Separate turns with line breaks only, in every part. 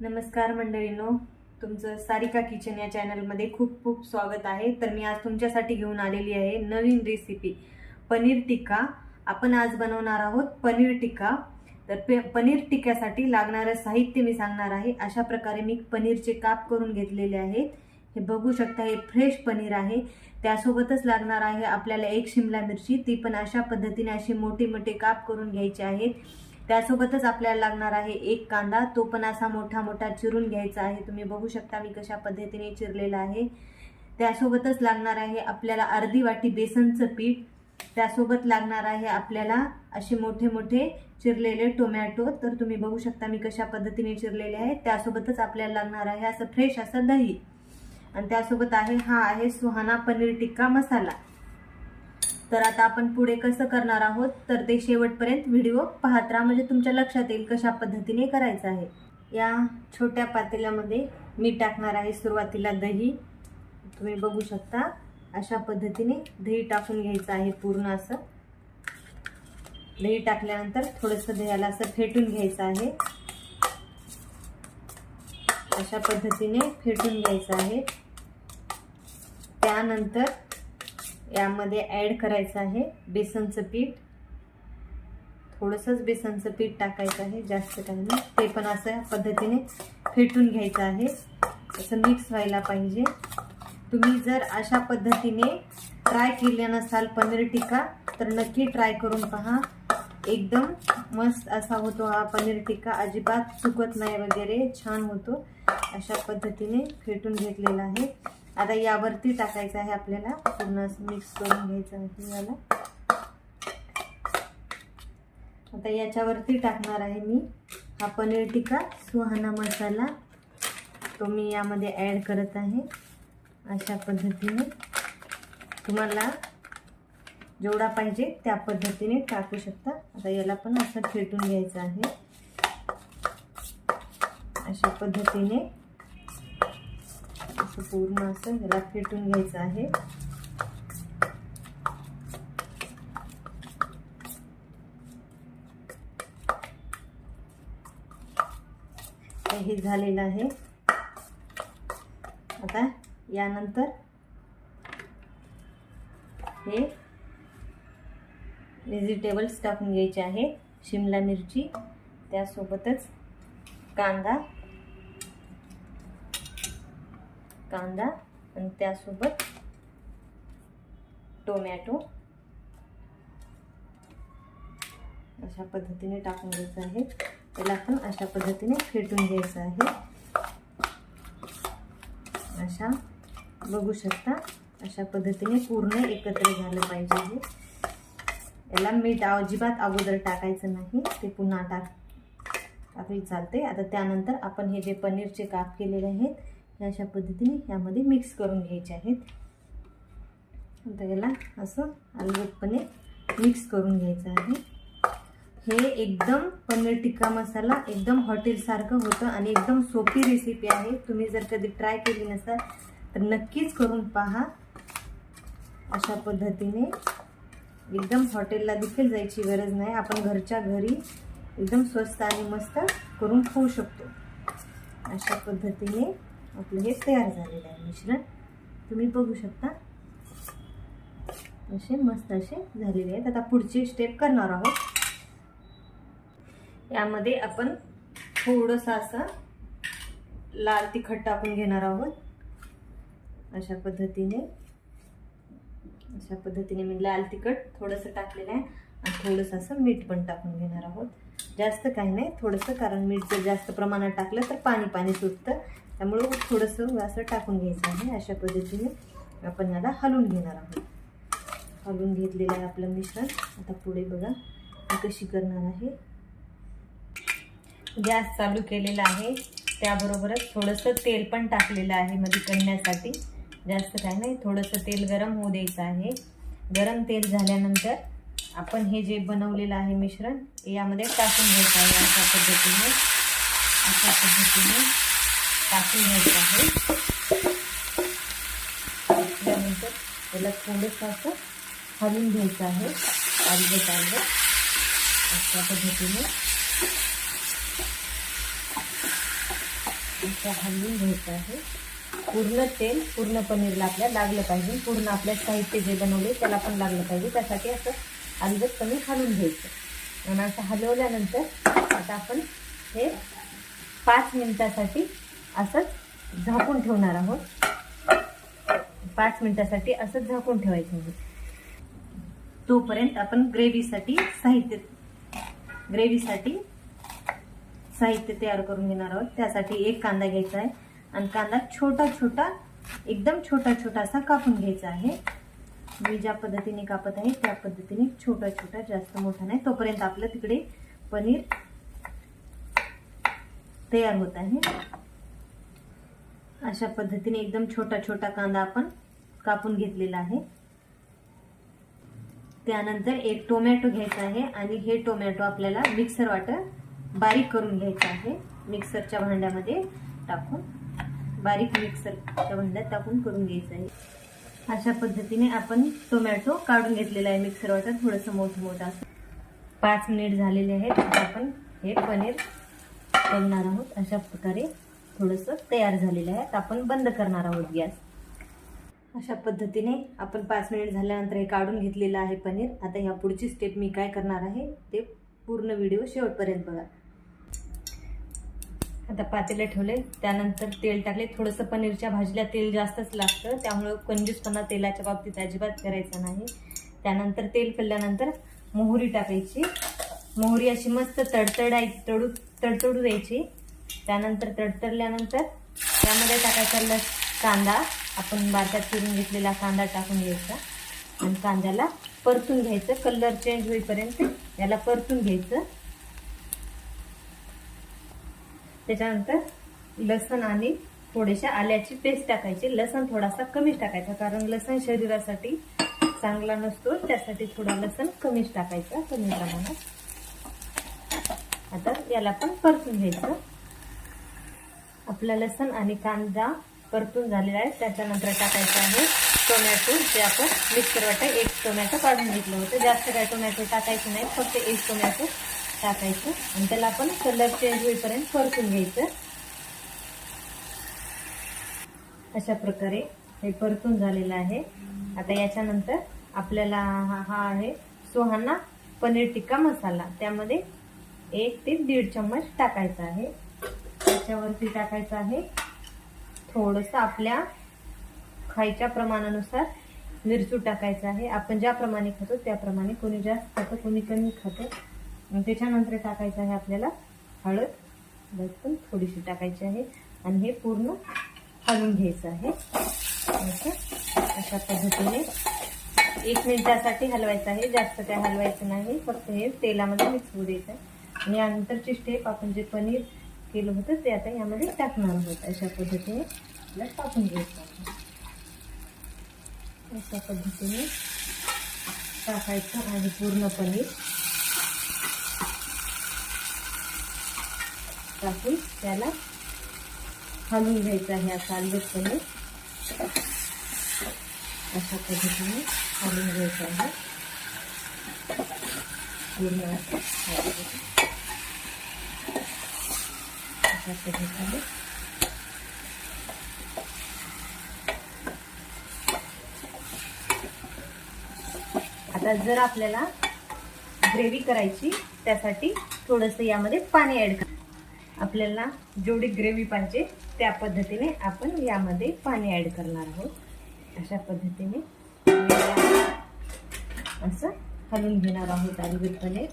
नमस्कार मंडळींनो. तुमचं सारिका किचन या चॅनलमध्ये खूप खूप स्वागत आहे. तर मी आज तुमच्यासाठी घेऊन आलेली आहे नवीन रेसिपी पनीर टिक्का. आपण आज बनवणार आहोत पनीर टिक्का. तर पे पनीर टिक्क्यासाठी लागणारं साहित्य मी सांगणार आहे. अशा प्रकारे मी पनीरचे काप करून घेतलेले आहेत. हे बघू शकता हे फ्रेश पनीर आहे. त्यासोबतच लागणार आहे आपल्याला एक शिमला मिरची. ती पण अशा पद्धतीने अशी मोठी मोठे काप करून घ्यायचे आहेत. त्यासोबतच आपल्याला लागणार आहे एक कांदा. तो पण असा मोठा मोठा चिरून घ्यायचा आहे. तुम्ही बघू शकता मी कशा पद्धतीने चिरलेला आहे. त्यासोबतच लागणार आहे आपल्याला अर्धी वाटी बेसनचं पीठ. त्यासोबत लागणार आहे आपल्याला असे मोठे मोठे चिरलेले टोमॅटो. तर तुम्ही बघू शकता मी कशा पद्धतीने चिरलेले आहे. त्यासोबतच आपल्याला लागणार आहे असं फ्रेश असं दही. आणि त्यासोबत आहे हा आहे सुहाना पनीर टिक्का मसाला. तर आता आपण पुढे कसं करणार आहोत? तर ते शेवटपर्यंत व्हिडिओ पाहत राहा. म्हणजे तुमच्या लक्षात येईल कशा पद्धतीने करायचं आहे. या छोट्या पातेल्यामध्ये मी टाकणार आहे सुरुवातीला दही. तुम्ही बघू शकता अशा पद्धतीने दही टाकून घ्यायचं आहे पूर्ण असं. दही टाकल्यानंतर थोडंसं दह्याला असं फेटून घ्यायचं आहे. अशा पद्धतीने फेटून घ्यायचं आहे. त्यानंतर यामध्ये ॲड करायचं आहे बेसनचं पीठ. थोडंसंच बेसनचं पीठ टाकायचं आहे जास्त काही नाही. ते पण असं पद्धतीने फेटून घ्यायचं आहे. असं मिक्स व्हायला पाहिजे. तुम्ही जर अशा पद्धतीने ट्राय केले नसाल पनीर टिक्का तर नक्की ट्राय करून पहा. एकदम मस्त असा होतो हा पनीर टिक्का. अजिबात चुकत नाही वगैरे छान होतो. अशा पद्धतीने फेटून घेतलेला आहे. आता यावरती टाकायचं आहे आपल्याला. पूर्ण मिक्स करून घ्यायचं आहे याला आता याच्यावरती टाकणार आहे मी हा पनीर टिक्का सुहाना मसाला. तो मी यामध्ये ॲड करत आहे अशा पद्धतीने. तुम्हाला जेवढा पाहिजे त्या पद्धतीने टाकू शकता. आता याला पण असं फेटून घ्यायचं आहे. अशा पद्धतीने. असं पूर्ण असं ह्याला फेटून घ्यायचं आहे. हे झालेलं आहे. आता यानंतर हे व्हेजिटेबल्स टाकून घ्यायचे आहे. शिमला मिरची त्यासोबतच कांदा कांदा आणि त्यासोबत टोमॅटो. अशा पद्धतीने टाकून घ्यायचं आहे. त्याला आपण अशा पद्धतीने फेटून घ्यायचं आहे. अशा बघू शकता अशा पद्धतीने पूर्ण एकत्र झालं पाहिजे हे. याला मीठ अजिबात अगोदर टाकायचं नाही ते पुन्हा टाक टाकली चालते आता त्यानंतर आपण हे जे पनीरचे काप केलेले आहेत अशा पद्धतीने यामध्ये मिक्स करून घ्यायचे आहेत. आता याला असं अलगदपणे मिक्स करून घ्यायचं आहे. हे एकदम पनीर टिक्का मसाला एकदम हॉटेलसारखं होतं आणि एकदम सोपी रेसिपी आहे. तुम्ही जर कधी ट्राय केली नसाल तर नक्कीच करून पहा. अशा पद्धतीने एकदम हॉटेलला देखील जायची गरज नाही. आपण घरच्या घरी एकदम स्वस्त आणि मस्त करून खाऊ शकतो. अशा पद्धतीने आपलं हे तयार झालेलं आहे मिश्रण. तुम्ही बघू शकता. असे मस्त असे झालेले आहेत. आता पुढची स्टेप करणार आहोत. यामध्ये आपण थोडंसं असं लाल तिखट टाकून घेणार आहोत. अशा पद्धतीने. अशा पद्धतीने मी लाल तिखट थोडंसं टाकलेलं आहे. आणि थोडंसं असं मीठ पण टाकून घेणार आहोत. जास्त काही नाही. थोडंसं कारण मीठ जर जास्त प्रमाणात टाकलं तर पाणी पाणी सुटतं. त्यामुळं थोडंसं असं टाकून घ्यायचं आहे. अशा पद्धतीने आपण याला हलवून घेणार आहोत. हलवून घेतलेलं आहे आपलं मिश्रण. आता पुढे बघा मी कशी करणार आहे. गॅस चालू केलेला आहे. त्याबरोबरच थोडंसं तेल पण टाकलेलं आहे मध्ये करण्यासाठी. जास्त काय नाही थोडंसं तेल गरम होऊ द्यायचं आहे. गरम तेल झाल्यानंतर आपण हे जे बनवलेलं आहे मिश्रण यामध्ये टाकून घ्यायचं आहे अशा पद्धतीने. अशा पद्धतीने. टाकून घ्यायचं आहे. त्यानंतर त्याला थोडंसं असं हलवून घ्यायचं आहे. अर्ध अर्ध अशा पद्धतीने. हलवून घ्यायचं आहे. पूर्ण तेल पूर्ण पनीरला आपल्या लागलं पाहिजे. पूर्ण आपल्या साहित्य जे बनवले त्याला पण लागलं पाहिजे. त्यासाठी असं अलगद कमी हलवून घ्यायचं. आणि असं हलवल्यानंतर आता आपण हे पाच मिनिटासाठी असंच झाकून ठेवणार आहोत. पाच मिनिटासाठी असंच झाकून ठेवायचं आहे तोपर्यंत आपण ग्रेव्हीसाठी साहित्य ग्रेव्हीसाठी साहित्य तयार करून घेणार आहोत. त्यासाठी एक कांदा घ्यायचा आहे आणि कांदा छोटा छोटा एकदम छोटा छोटा असा कापून घ्यायचा आहे. मी ज्या पद्धतीने कापत आहे त्या पद्धतीने छोटा छोटा जास्त मोठा नाही. तोपर्यंत आपलं तिकडे पनीर तयार होत आहे. अशा पद्धतीने एकदम छोटा छोटा कांदा आपण कापून घेतलेला आहे. त्यानंतर एक टोमॅटो घ्यायचा आहे आणि हे टोमॅटो आपल्याला मिक्सर वाटर बारीक करून घ्यायचं आहे. मिक्सरच्या भांड्यामध्ये टाकून बारीक मिक्सरच्या भांड्यात टाकून करून घ्यायचं आहे. अशा पद्धतीने आपण टोमॅटो काढून घेतलेला आहे मिक्सर वाटर थोडंसं मोठं मोठं असं. पाच मिनिट झालेले आहेत. आपण हे पनीर बनणार आहोत अशा प्रकारे. थोडंसं तयार झालेलं आहे. आता आपण बंद करणार आहोत गॅस. अशा पद्धतीने आपण पाच मिनिट झाल्यानंतर हे काढून घेतलेलं आहे पनीर. आता ह्या पुढची स्टेप मी काय करणार आहे ते पूर्ण व्हिडिओ शेवटपर्यंत बघा. आता पातेलं ठेवले त्यानंतर तेल टाकले थोडंसं पनीरच्या भाजीला तेल जास्तच लागतं. त्यामुळं कंजूसपणा तेलाच्या बाबतीत अजिबात करायचा नाही. त्यानंतर तेल फिरल्यानंतर मोहरी टाकायची. मोहरी अशी मस्त तडतडाय तडू तडतडू द्यायची. त्यानंतर तडतडल्यानंतर त्यामध्ये टाकायचा लस कांदा. आपण बारकात चिरून घेतलेला कांदा टाकून घ्यायचा. आणि कांद्याला परतून घ्यायचं. कलर चेंज होईपर्यंत याला परतून घ्यायचं. त्याच्यानंतर लसण आणि थोडेशा आल्याची पेस्ट टाकायची. लसण थोडासा कमीच टाकायचा कारण लसण शरीरासाठी चांगला नसतो. त्यासाठी थोडा लसण कमीच टाकायचा कमी प्रमाणात. आता याला पण परतून घ्यायचं. आपला लसण आणि कांदा परतून झालेला आहे. त्याच्यानंतर टाकायचं आहे टोमॅटो जे आपण मिक्सर वाटा एक टोमॅटो काढून घेतलं होतं. जास्त काय टोमॅटो टाकायचं नाही फक्त एक टोमॅटो टाकायचं. आणि त्याला आपण कलर चेंज होईपर्यंत परतून घ्यायचं. अशा प्रकारे हे परतून झालेलं आहे. आता याच्यानंतर आपल्याला हा हा आहे सोहाना पनीर टिक्का मसाला. त्यामध्ये एक ते दीड चम्मच टाकायचा आहे. त्याच्यावरती टाकायचं आहे. थोडंसं आपल्या खायच्या प्रमाणानुसार मिरचू टाकायचं आहे. आपण ज्याप्रमाणे खातो त्याप्रमाणे कोणी जास्त खातं कोणी कमी खातं. त्याच्यानंतर टाकायचं आहे आपल्याला हळद. पण थोडीशी टाकायची आहे. आणि हे पूर्ण हलवून घ्यायचं आहे. असं अशा पद्धतीने एक मिनिटासाठी हलवायचं आहे. जास्त काय हलवायचं नाही. फक्त हे तेलामध्ये मिक्स होऊ द्यायचं आहे. आणि यानंतरची स्टेप आपण जे पनीर केलं होतं ते आता यामध्ये टाकणार आहोत अशा पद्धतीने. आपल्याला टाकून घ्यायचं आहे. अशा पद्धतीने टाकायचं आणि पूर्णपणे. टाकून त्याला हलवून घ्यायचं आहे असा अलगद अशा पद्धतीने हलवून घ्यायचं आहे. पूर्ण अशा पद्धतीने आता जर आपल्याला ग्रेव्ही करायची त्यासाठी थोडंसं यामध्ये पाणी ॲड कर आपल्याला जेवढी ग्रेव्ही पाहिजे त्या पद्धतीने आपण यामध्ये पाणी ॲड करणार आहोत. अशा पद्धतीने असं हलवून घेणार आहोत अगोदरपणे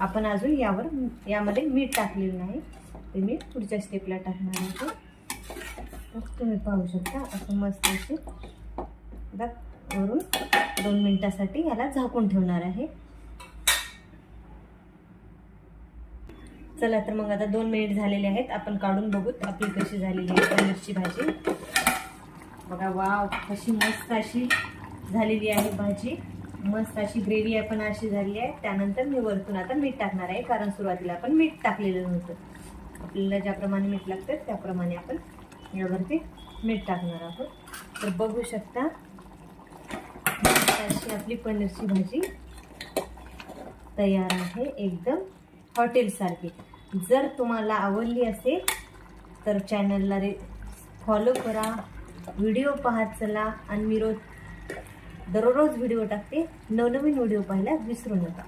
आपण अजून यावर यामध्ये मीठ टाकलेलं नाही. ते मी पुढच्या स्टेपला टाकणार आहोत तुम्ही पाहू शकता. असं मस्त असे वरून दोन मिनिटासाठी याला झाकून ठेवणार आहे. चला तर मग आता दोन मिनिट झालेले आहेत. आपण काढून बघू आपली कशी झालेली आहे पनीरची भाजी. बघा वाव कशी मस्त अशी झालेली आहे भाजी. मस्त अशी ग्रेव्ही आपण अशी झाली आहे. त्यानंतर मी वरतून आता मीठ टाकणार आहे कारण सुरुवातीला आपण मीठ टाकलेलं नव्हतं. आपल्याला ज्याप्रमाणे मीठ लागतं त्याप्रमाणे आपण यावरती मीठ टाकणार आहोत. तर बघू शकता अशी आपली पनीरची भाजी तयार आहे एकदम हॉटेलसारखी. जर तुम्हाला आवडली असेल तर चॅनलला रे फॉलो करा व्हिडिओ पाहत चला आणि मी रोज दररोज व्हिडिओ टाकते. नवनवीन व्हिडिओ पाहायला विसरू नका.